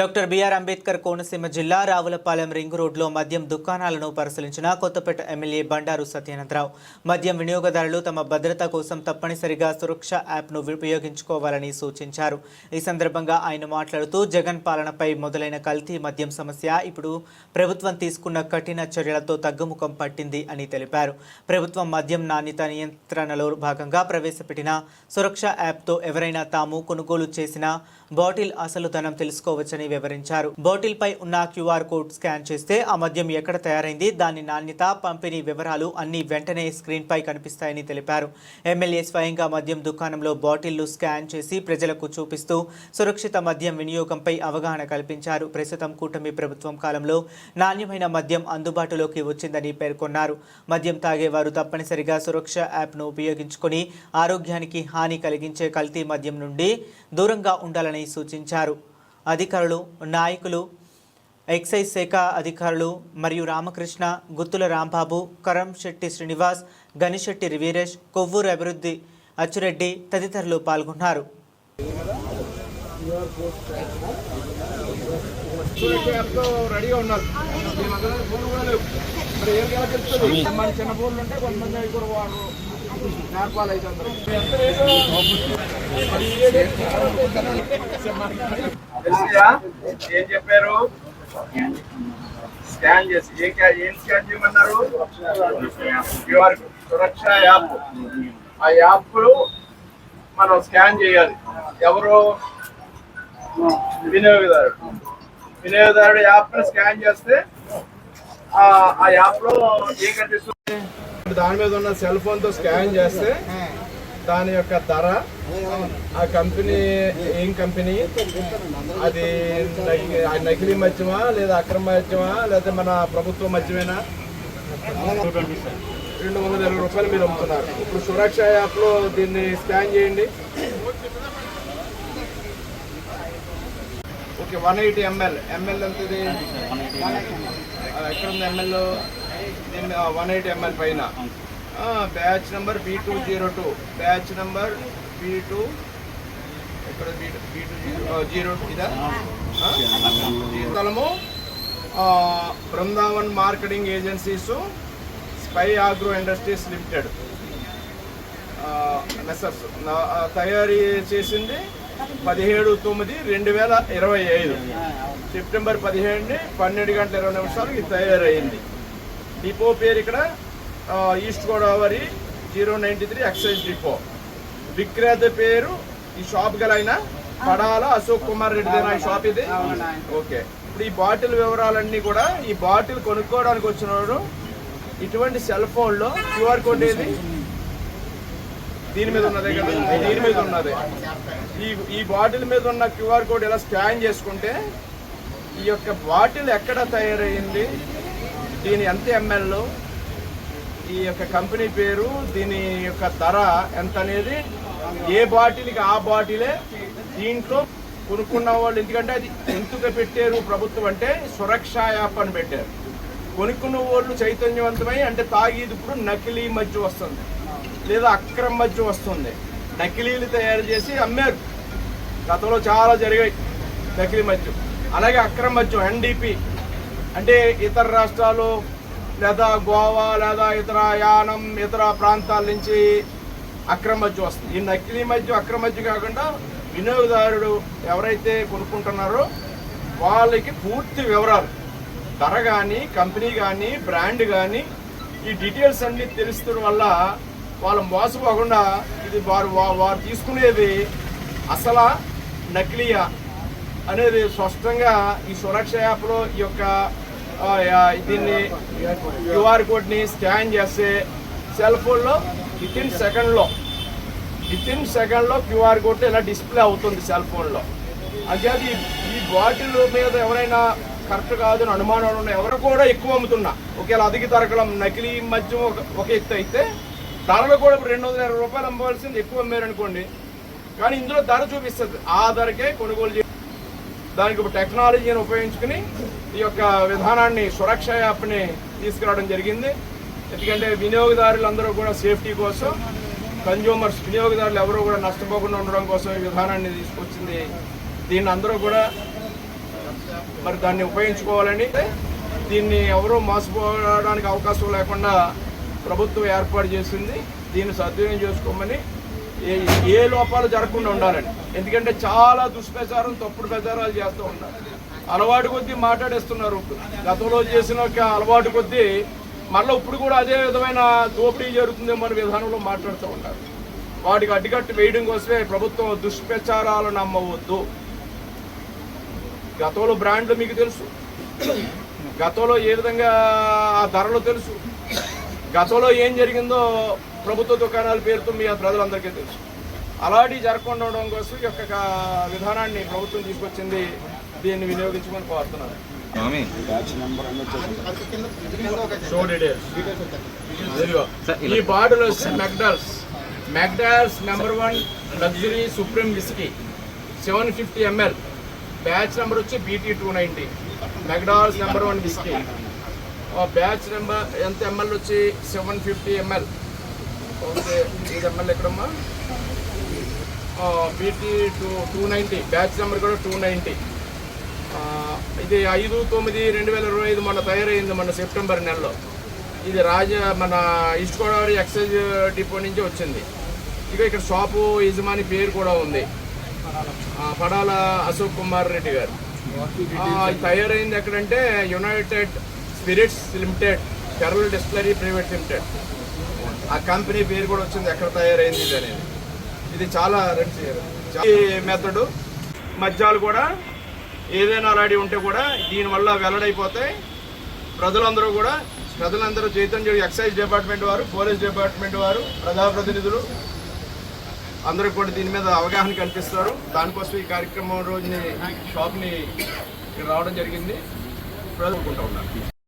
Doctor BR Ambedkar Konaseema జిల్లా Ravulapalem ring రోడ్లో మద్యం దుకాణాలను పరిశీలించిన కొత్తపేట ఎమ్మెల్యే బండారు సత్యానందరావు. మద్యం వినియోగదారులు తమ భద్రత కోసం తప్పనిసరిగా సురక్ష యాప్ను ఉపయోగించుకోవాలని సూచించారు. ఈ సందర్భంగా ఆయన మాట్లాడుతూ జగన్ పాలనపై మొదలైన కల్తీ మద్యం సమస్య ఇప్పుడు ప్రభుత్వం తీసుకున్న కఠిన చర్యలతో తగ్గుముఖం పట్టింది అని తెలిపారు. ప్రభుత్వం మద్యం నాణ్యత నియంత్రణలో భాగంగా ప్రవేశపెట్టిన సురక్ష యాప్తో ఎవరైనా తాము కొనుగోలు చేసిన బాటిల్ అసలు ధనం తెలుసుకోవచ్చని వివరించారు. బాటిల్ పై ఉన్న క్యూఆర్ కోడ్ స్కాన్ చేస్తే ఆ మద్యం ఎక్కడ తయారైంది దాని నాణ్యత పంపిణీ వివరాలు అన్ని వెంటనే స్క్రీన్ పై కనిపిస్తాయని తెలిపారు. ఎమ్మెల్యే స్వయంగా మద్యం దుకాణంలో బాటిళ్ళు స్కాన్ చేసి ప్రజలకు చూపిస్తూ సురక్షిత మద్యం వినియోగంపై అవగాహన కల్పించారు. ప్రస్తుతం కూటమి ప్రభుత్వం కాలంలో నాణ్యమైన మద్యం అందుబాటులోకి వచ్చిందని పేర్కొన్నారు. మద్యం తాగేవారు తప్పనిసరిగా సురక్ష యాప్ను ఉపయోగించుకొని ఆరోగ్యానికి హాని కలిగించే కల్తీ మద్యం నుండి దూరంగా ఉండాలని సూచించారు. అధికారులు నాయకులు ఎక్సైజ్ శాఖ అధికారులు మరియు రామకృష్ణ గుత్తుల రాంబాబు కరం శెట్టి శ్రీనివాస్ గనిశెట్టి వీరేష్ కొవ్వూరు అభివృద్ధి అచ్చురెడ్డి తదితరులు పాల్గొన్నారు. చిన్న ఏం చెప్పారు? స్కాన్ చేసి ఏం ఏం స్కాన్ చేయమన్నారు? క్యూఆర్ సురక్ష యాప్ ఆ యాప్ మనం స్కాన్ చేయాలి. ఎవరు? వినియోగదారుడు వినియోగదారుడు యాప్ స్కాన్ చేస్తే ఆ ఆ యాప్లో ఏం కనిపిస్తుంది? దాని మీద ఉన్న సెల్ ఫోన్తో స్కాన్ చేస్తే దాని యొక్క ధర ఆ కంపెనీ ఏం కంపెనీ? అది నకిలీ మద్యమా లేదా అక్రమ మద్యమా లేదా మన ప్రభుత్వ మద్యమేనా రెండు వందల ఇరవై రూపాయలు మీరు అమ్ముతున్నారు. ఇప్పుడు సురక్ష యాప్లో దీన్ని స్కాన్ చేయండి. Okay one eighty ML. ML ఎంత ఇది ఎక్కడ ఉంది ఎంఎల్? వన్ ఎయిటీ ఎంఎల్ పైన. Batch number B two zero two batch number B two ఎక్కడ B two B two zero zero ఇదా? స్థలము Brindavan marketing agencies Spy agro industries limited. Messrs తయారీ చేసింది పదిహేడు తొమ్మిది రెండు వేల ఇరవై ఐదు. సెప్టెంబర్ పదిహేడుని పన్నెండు గంటల ఇరవై నిమిషాలకు ఇది తయారైంది. డిపో పేరు ఇక్కడ east Godavari zero ninety three excise depot. విక్రేత పేరు ఈ షాప్ గల ఆయన. పడాల అశోక్ కుమార్ రెడ్డి ఈ షాప్ ఇది. ఓకే. ఇప్పుడు ఈ బాటిల్ వివరాలన్నీ కూడా ఈ బాటిల్ కొనుక్కోవడానికి వచ్చినవాడు ఇటువంటి సెల్ ఫోన్లో క్యూఆర్ కోడ్ ఏది? దీని మీద ఉన్నదే కదా? దీని మీద ఉన్నది. ఈ ఈ బాటిల్ మీద ఉన్న క్యూఆర్ కోడ్ ఇలా స్కాన్ చేసుకుంటే ఈ యొక్క బాటిల్ ఎక్కడ తయారైంది? దీని ఎంత ఎంఎల్ ఈ యొక్క కంపెనీ పేరు దీని యొక్క ధర ఎంత అనేది ఏ బాటిల్కి ఆ బాటిలే దీంట్లో కొనుక్కున్న వాళ్ళు. ఎందుకంటే అది ఎందుకు పెట్టారు ప్రభుత్వం అంటే సురక్ష యాప్ అని పెట్టారు. కొనుక్కున్న వాళ్ళు చైతన్యవంతమై అంటే తాగేది ఇప్పుడు నకిలీ మధ్య వస్తుంది. లేదా అక్రమ మధ్య వస్తుంది. నకిలీలు తయారు చేసి అమ్మారు. గతంలో చాలా జరిగాయి నకిలీ మధ్య అలాగే అక్రమ మధ్య ఎన్డీపీ అంటే ఇతర రాష్ట్రాలు లేదా గోవా లేదా ఇతర యానం ఇతర ప్రాంతాల నుంచి అక్రమ వస్తుంది. ఈ నకిలీ మధ్య అక్రమ కాకుండా వినియోగదారుడు ఎవరైతే కొనుక్కుంటున్నారో వాళ్ళకి పూర్తి వివరాలు. ధర కానీ కంపెనీ కానీ బ్రాండ్ కానీ ఈ డీటెయిల్స్ అన్నీ తెలుస్తున్న వల్ల వాళ్ళు మోసపోకుండా ఇది వారు వారు తీసుకునేది అసలా నకిలీయా అనేది స్పష్టంగా ఈ సురక్ష యాప్లో ఈ యొక్క దీన్ని క్యూఆర్ కోడ్ని స్కాన్ చేస్తే సెల్ ఫోన్లో విత్ ఇన్ సెకండ్లో విత్ ఇన్ సెకండ్లో క్యూఆర్ కోడ్ ఇలా డిస్ప్లే అవుతుంది సెల్ ఫోన్లో. అంతేది అది ఈ బాటిల్ మీద ఎవరైనా కరెక్ట్ కాదని అనుమానాలు ఉన్నాయి ఎవరు కూడా ఎక్కువ అమ్ముతున్నా. ఒకవేళ అధిక తరగడం నకిలీ మద్యం ఒక ఒక ఎత్తు అయితే ధరలు కూడా ఇప్పుడు రెండు వందల ఇరవై రూపాయలు అమ్మవలసింది ఎక్కువ అమ్మారనుకోండి. కానీ ఇందులో ధర చూపిస్తుంది. ఆ ధరకే కొనుగోలు దానికి ఒక టెక్నాలజీని ఉపయోగించుకుని ఈ యొక్క విధానాన్ని సురక్ష యాప్ని తీసుకురావడం జరిగింది. ఎందుకంటే వినియోగదారులందరూ కూడా సేఫ్టీ కోసం కన్జ్యూమర్స్ వినియోగదారులు ఎవరూ కూడా నష్టపోకుండా ఉండడం కోసం ఈ విధానాన్ని తీసుకొచ్చింది. దీన్ని అందరూ కూడా మరి దాన్ని ఉపయోగించుకోవాలని దీన్ని ఎవరూ మోసపోవడానికి అవకాశం లేకుండా ప్రభుత్వం ఏర్పాటు చేసింది. దీన్ని సద్వినియోగం చేసుకోమని ఏ ఏ లోపాలు జరగకుండా ఉండాలని. ఎందుకంటే చాలా దుష్ప్రచారం తప్పుడు ప్రచారాలు చేస్తూ ఉన్నారు. అలవాటు కొద్దీ మాట్లాడేస్తున్నారు. గతంలో చేసిన ఒక అలవాటు కొద్దీ మళ్ళీ ఇప్పుడు కూడా అదే విధమైన దోపిడీ జరుగుతుందేమో అనే విధానంలో మాట్లాడుతూ ఉన్నారు. వాటికి అడ్డుకట్టు వేయడం కోసమే ప్రభుత్వం దుష్ప్రచారాలు నమ్మవద్దు. గతంలో బ్రాండ్లు మీకు తెలుసు. గతంలో ఏ విధంగా ఆ ధరలు తెలుసు. గతంలో ఏం జరిగిందో ప్రభుత్వ దుకాణాల పేరుతో మీ ప్రజలందరికీ తెలుసు. అలాంటివి జరగకుండా ఉండడం కోసం ఈ యొక్క విధానాన్ని ప్రభుత్వం తీసుకొచ్చింది. దీన్ని వినియోగించుకొని కోరుతున్నాను స్వామి. షో డీటెయిల్స్ ఇదిగో. ఈ బాటిల్ వచ్చి McDowell's McDowell's number one luxury supreme whisky seven fifty ML batch number వచ్చి BT two ninety McDowell's number one whisky batch number ఎంత ఎంఎల్ వచ్చి? సెవెన్ ఫిఫ్టీ ఎంఎల్ ఓకే ఇది ఎంఎల్ ఎక్కడమ్మా? BT two two ninety batch number కూడా two ninety. ఇది ఐదు తొమ్మిది రెండు వేల ఇరవై ఐదు మొన్న తయారైంది మన సెప్టెంబర్ నెలలో. ఇది రాజ మన ఈస్ట్ గోదావరి ఎక్సైజ్ డిపో నుంచి వచ్చింది. ఇక ఇక్కడ షాపు యజమాని పేరు కూడా ఉంది. పడాల అశోక్ కుమార్ రెడ్డి గారు. తయారైంది ఎక్కడంటే united spirits limited Kerala distillery private limited. ఆ కంపెనీ పేరు కూడా వచ్చింది ఎక్కడ తయారైంది ఇది అనేది. ఇది చాలా ఈ మెథడు మద్యాలు కూడా ఏదైనా అలాంటివి ఉంటే కూడా దీనివల్ల వెల్లడైపోతాయి ప్రజలందరూ కూడా ప్రజలందరూ చైతన్య ఎక్సైజ్ డిపార్ట్మెంట్ వారు పోలీస్ డిపార్ట్మెంట్ వారు ప్రజాప్రతినిధులు అందరూ కూడా దీని మీద అవగాహన కల్పిస్తారు. దానికోసం ఈ కార్యక్రమం రోజుని షాప్ని ఇక్కడ రావడం జరిగింది. ప్రజలుకుంటూ ఉన్నారు.